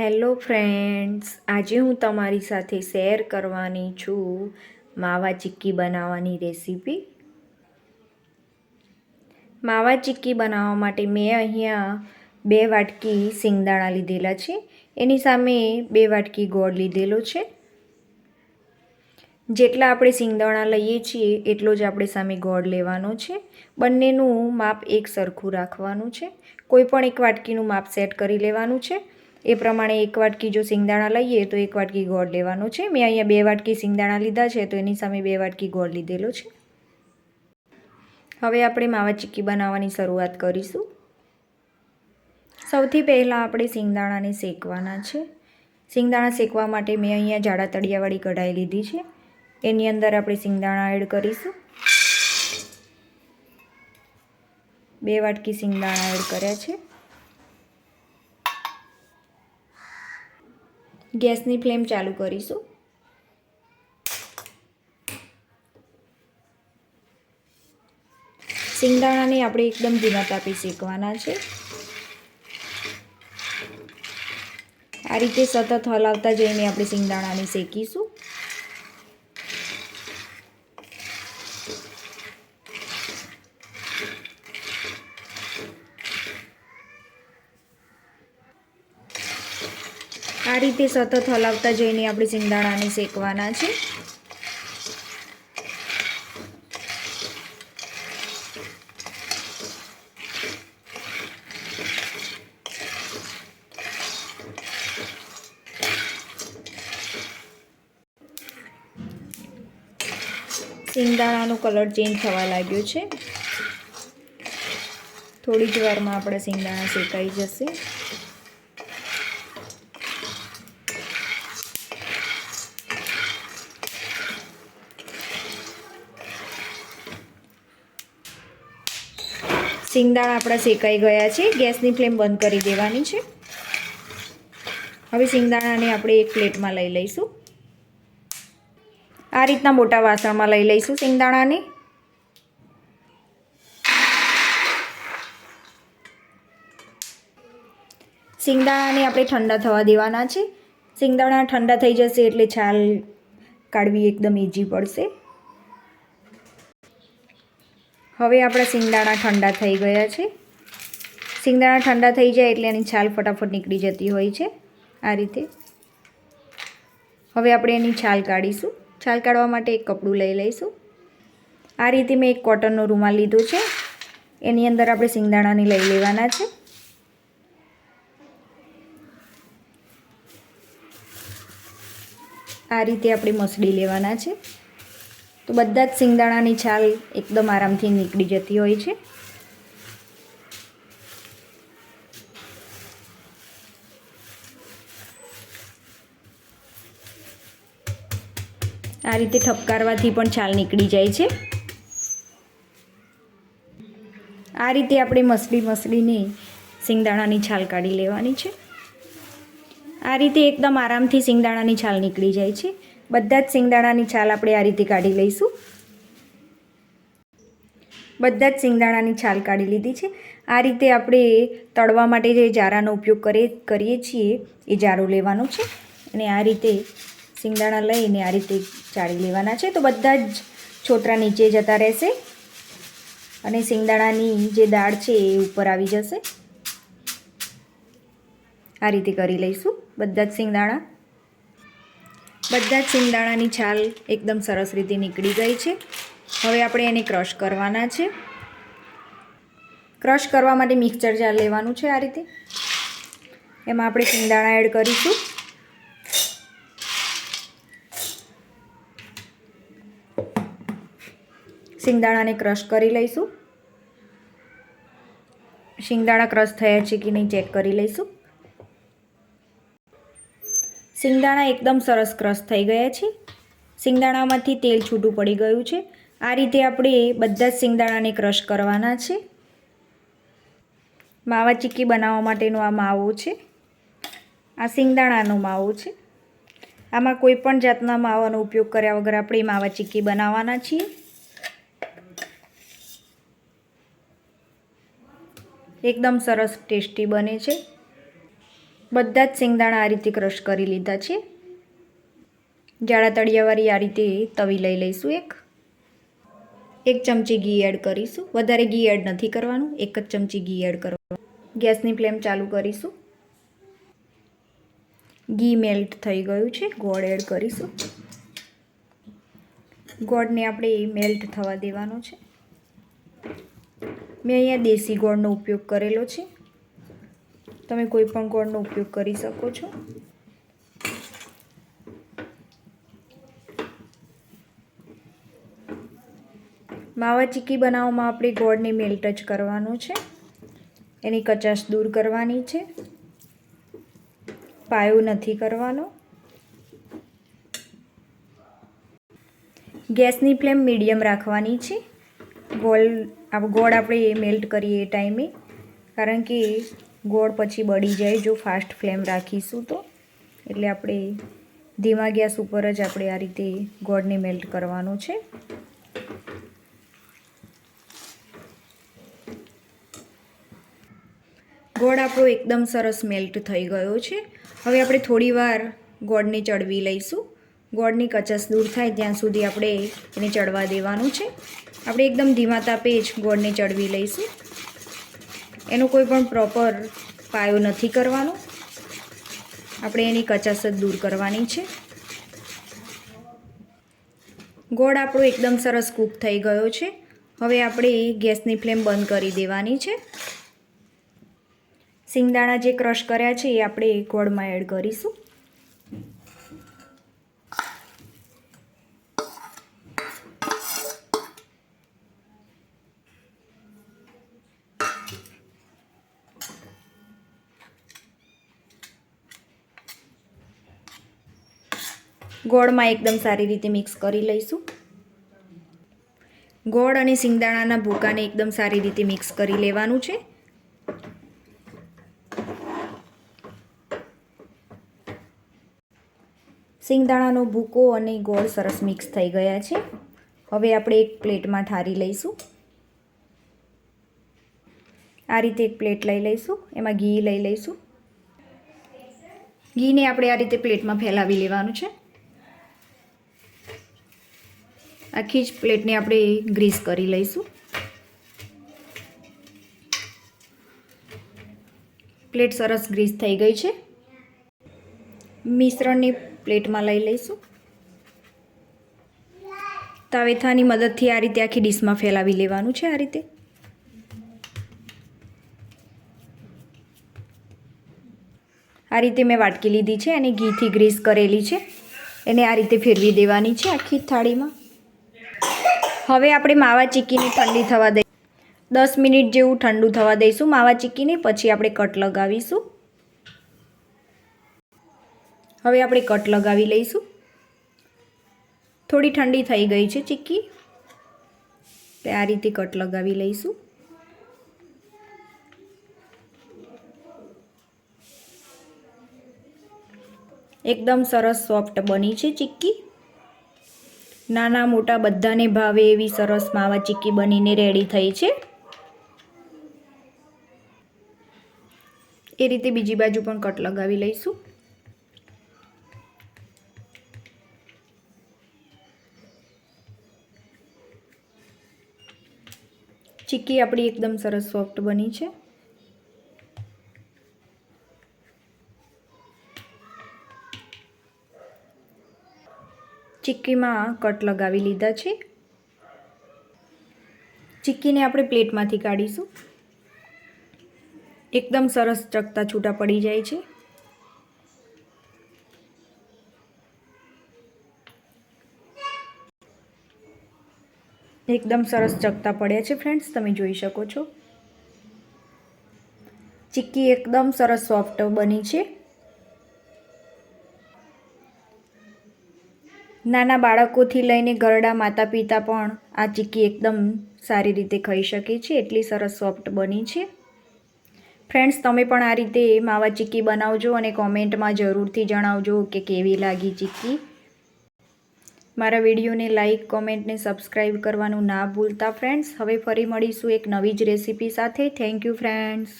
Hello friends, આજે હું તમારી સાથે શેર કરવાની છું માવા ચીક્કી બનાવવાની રેસીપી. માવા ચીક્કી બનાવવા માટે મેં અહીંયા બે વાટકી સિંગદાણા લીધેલા છે. એની સામે બે વાટકી ગોળ લીધેલો છે. જેટલા આપણે સિંગદાણા લઈએ છીએ, એટલો જ આપણે સામે ગોળ લેવાનો છે. બંનેનું માપ એક સરખું રાખવાનું છે. કોઈ પણ એક વાટકીનું માપ સેટ કરી લેવાનું છે. એ પ્રમાણે એક વાટકી જો સિંગદાણા લઈએ તો એક વાટકી ગોળ લેવાનો છે. મેં અહીંયા બે વાટકી સિંગદાણા લીધા છે, તો એની સામે બે વાટકી ગોળ લીધેલો છે. હવે આપણે માવા ચીક્કી બનાવવાની શરૂઆત કરીશું. સૌથી પહેલાં આપણે સિંગદાણાને શેકવાના છે. સિંગદાણા શેકવા માટે મેં અહીંયા જાડા તળિયાવાળી કઢાઈ લીધી છે. એની અંદર આપણે સિંગદાણા એડ કરીશું. બે વાટકી સિંગદાણા એડ કર્યા છે. ગેસની ફ્લેમ ચાલુ કરીશું. સિંગદાણાને આપણે એકદમ ધીમા તાપી શેકવાના છે. આ રીતે સતત હલાવતા જઈને આપણે સિંગદાણાને શેકીશું. રીતે સતત હલાવતા જઈને આપણે સિંગદાણાને શેકવાના છે. સિંગદાણાનો કલર ચેન્જ થવા લાગ્યો છે. થોડી જ વારમાં આપણા સિંગદાણા શેકાઈ જશે. સિંગદાણા આપણા શેકાઈ ગયા છે. ગેસની ફ્લેમ બંધ કરી દેવાની છે. હવે સિંગદાણાને આપણે એક પ્લેટમાં લઈ લઈશું. આ રીતના મોટા વાસણમાં લઈ લઈશું સિંગદાણાને. સિંગદાણાને આપણે ઠંડા થવા દેવાના છે. સિંગદાણા ઠંડા થઈ જશે એટલે છાલ કાઢવી એકદમ ઇઝી પડશે. હવે આપણા સિંગદાણા ઠંડા થઈ ગયા છે. સિંગદાણા ઠંડા થઈ જાય એટલે એની છાલ ફટાફટ નીકળી જતી હોય છે. આ રીતે. હવે આપણે એની છાલ કાઢીશું. છાલ કાઢવા માટે એક કપડું લઈ લઈશું. આ રીતે મેં એક કોટનનો રૂમાલ લીધો છે. એની અંદર આપણે સિંગદાણાને લઈ લેવાના છે. આ રીતે આપણે મસળી લેવાના છે. તો બધા જ સિંગદાણાની છાલ એકદમ આરામથી નીકળી જતી હોય છે. આ રીતે ઠપકારવાથી પણ છાલ નીકળી જાય છે. આ રીતે આપણે મસળી મસળીને સિંગદાણાની છાલ કાઢી લેવાની છે. આ રીતે એકદમ આરામથી સિંગદાણાની છાલ નીકળી જાય છે. બધા જ સિંગદાણાની છાલ આપણે આ રીતે કાઢી લઈશું. બધા જ સિંગદાણાની છાલ કાઢી લીધી છે. આ રીતે આપણે તળવા માટે જે જારાનો ઉપયોગ કરીએ કરીએ છીએ, એ જારો લેવાનો છે. અને આ રીતે સિંગદાણા લઈને આ રીતે ચાળી લેવાના છે. તો બધા જ છોતરા નીચે જતા રહેશે. અને સિંગદાણાની જે દાળ છે એ ઉપર આવી જશે. આ રીતે કરી લઈશું. બધા જ સિંગદાણા. બધા જ સિંગદાણાની છાલ એકદમ સરસ રીતે નીકળી ગઈ છે. હવે આપણે એને ક્રશ કરવાના છે. ક્રશ કરવા માટે મિક્સચર જાર લેવાનું છે આ રીતે. એમાં આપણે સિંગદાણા એડ કરીશું. સિંગદાણાને ક્રશ કરી લઈશું. સિંગદાણા ક્રશ થયા છે કે નહીં ચેક કરી લઈશું. સિંગદાણા એકદમ સરસ ક્રશ થઈ ગયા છે. સિંગદાણામાંથી તેલ છૂટું પડી ગયું છે. આ રીતે આપણે બધા જ સિંગદાણાને ક્રશ કરવાના છે. માવા ચીક્કી બનાવવા માટેનો આ માવો છે. આ સિંગદાણાનો માવો છે. આમાં કોઈ પણ જાતના માવાનો ઉપયોગ કર્યા વગર આપણે માવા ચીક્કી બનાવવાના છીએ. એકદમ સરસ ટેસ્ટી બને છે. બધા જ સિંગદાણા આ રીતે ક્રશ કરી લીધા છે. જાડા તળિયાવાળી આ રીતે તવી લઈ લઈશું એક. એક ચમચી ઘી એડ કરીશું. વધારે ઘી એડ નથી કરવાનું. એક જ ચમચી ઘી એડ કરવાનું. ગેસની ફ્લેમ ચાલુ કરીશું. ઘી મેલ્ટ થઈ ગયું છે. ગોળ એડ કરીશું. ગોળને આપણે મેલ્ટ થવા દેવાનો છે. મેં અહીંયા દેશી ગોળનો ઉપયોગ કરેલો છે. તમે કોઈ પણ ગોળનો ઉપયોગ કરી શકો છો. માવા ચીકી બનાવવામાં આપણે ગોળને મેલ્ટ જ કરવાનો છે. એની કચાશ દૂર કરવાની છે. પાયો નથી કરવાનો. ગેસની ફ્લેમ મીડિયમ રાખવાની છે. ગોળ ગોળ આપણે મેલ્ટ કરીએ એ ટાઈમે. કારણ કે ગોળ પછી બળી જાય, જો ફાસ્ટ ફ્લેમ રાખીશું તો. એટલે આપણે ધીમા ગેસ ઉપર જ આપણે આ રીતે ગોળને મેલ્ટ કરવાનો છે. ગોળ આપણો એકદમ સરસ મેલ્ટ થઈ ગયો છે. હવે આપણે થોડીવાર ગોળને ચડવી લઈશું. ગોળની કચાશ દૂર થાય ત્યાં સુધી આપણે એને ચડવા દેવાનું છે. આપણે એકદમ ધીમા તાપે જ ગોળને ચડવી લઈશું. એનો કોઈ પણ પ્રોપર પાયો નથી કરવાનો. આપણે એની કચાશ જ દૂર કરવાની છે. ગોળ આપણો એકદમ સરસ કૂક થઈ ગયો છે. હવે આપણે ગેસની ફ્લેમ બંધ કરી દેવાની છે. સિંગદાણા જે ક્રશ કર્યા છે એ આપણે ગોળમાં એડ કરીશું. ગોળમાં એકદમ સારી રીતે મિક્સ કરી લઈશું. ગોળ અને સિંગદાણાના ભૂકાને એકદમ સારી રીતે મિક્સ કરી લેવાનું છે. સિંગદાણાનો ભૂકો અને ગોળ સરસ મિક્સ થઈ ગયા છે. હવે આપણે એક પ્લેટમાં ઠારી લઈશું. આ રીતે એક પ્લેટ લઈ લઈશું. એમાં ઘી લઈ લઈશું. ઘીને આપણે આ રીતે પ્લેટમાં ફેલાવી લેવાનું છે. આખી જ પ્લેટને આપણે ગ્રીસ કરી લઈશું. પ્લેટ સરસ ગ્રીસ થઈ ગઈ છે. મિશ્રણની પ્લેટમાં લઈ લઈશું. તાવેથાની મદદથી આ રીતે આખી ડીશમાં ફેલાવી લેવાનું છે આ રીતે. આ રીતે મેં વાટકી લીધી છે અને ઘીથી ગ્રીસ કરેલી છે. એને આ રીતે ફેરવી દેવાની છે આખી થાળીમાં. હવે આપણે માવા ચીક્કીને ઠંડી થવા દઈ દસ મિનિટ જેવું ઠંડુ થવા દઈશું માવા ચીક્કીને પછી આપણે કટ લગાવીશું. હવે આપણે કટ લગાવી લઈશું. થોડી ઠંડી થઈ ગઈ છે ચીક્કી. તે આ રીતે કટ લગાવી લઈશું. એકદમ સરસ સોફ્ટ બની છે ચીક્કી. નાના મોટા બધાને ભાવે એવી સરસ માવા ચીક્કી બનીને રેડી થઈ છે. એ રીતે બીજી બાજુ પણ કટ લગાવી લઈશું. ચીક્કી આપણી એકદમ સરસ સોફ્ટ બની છે. ચીક્કીમાં કટ લગાવી લીધા છે. ચીક્કીને આપણે પ્લેટમાંથી કાઢીશું. એકદમ સરસ ચકતા છૂટા પડી જાય છે. એકદમ સરસ ચકતા પડ્યા છે ફ્રેન્ડ્સ, તમે જોઈ શકો છો. ચીક્કી એકદમ સરસ સોફ્ટ બની છે. નાના બાળકોથી લઈને ગરડા માતા પિતા પણ આ ચીક્કી એકદમ સારી રીતે ખાઈ શકે છે, એટલી સરસ સોફ્ટ બની છે. ફ્રેન્ડ્સ, તમે પણ આ રીતે માવા ચીક્કી બનાવજો અને કોમેન્ટમાં જરૂરથી જણાવજો કે કેવી લાગી ચીક્કી. મારા વિડીયોને લાઇક કોમેન્ટને સબસ્ક્રાઈબ કરવાનું ના ભૂલતા ફ્રેન્ડ્સ. હવે ફરી મળીશું એક નવી જ રેસીપી સાથે. Thank you friends.